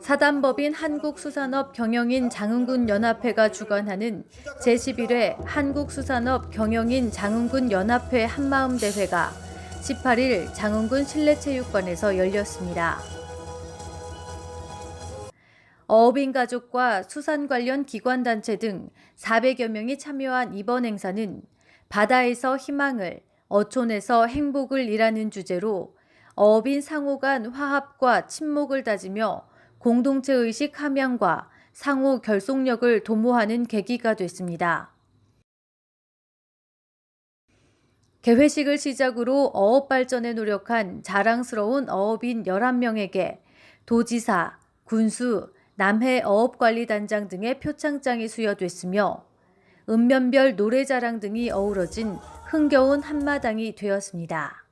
사단법인 한국수산업 경영인 장흥군 연합회가 주관하는 제11회 한국수산업 경영인 장흥군 연합회 한마음 대회가 18일 장흥군 실내체육관에서 열렸습니다. 어업인 가족과 수산 관련 기관단체 등 400여 명이 참여한 이번 행사는 바다에서 희망을, 어촌에서 행복을 이라는 주제로 어업인 상호 간 화합과 친목을 다지며 공동체 의식 함양과 상호 결속력을 도모하는 계기가 됐습니다. 개회식을 시작으로 어업 발전에 노력한 자랑스러운 어업인 11명에게 도지사, 군수, 남해 어업관리단장 등의 표창장이 수여됐으며 읍면별 노래자랑 등이 어우러진 흥겨운 한마당이 되었습니다.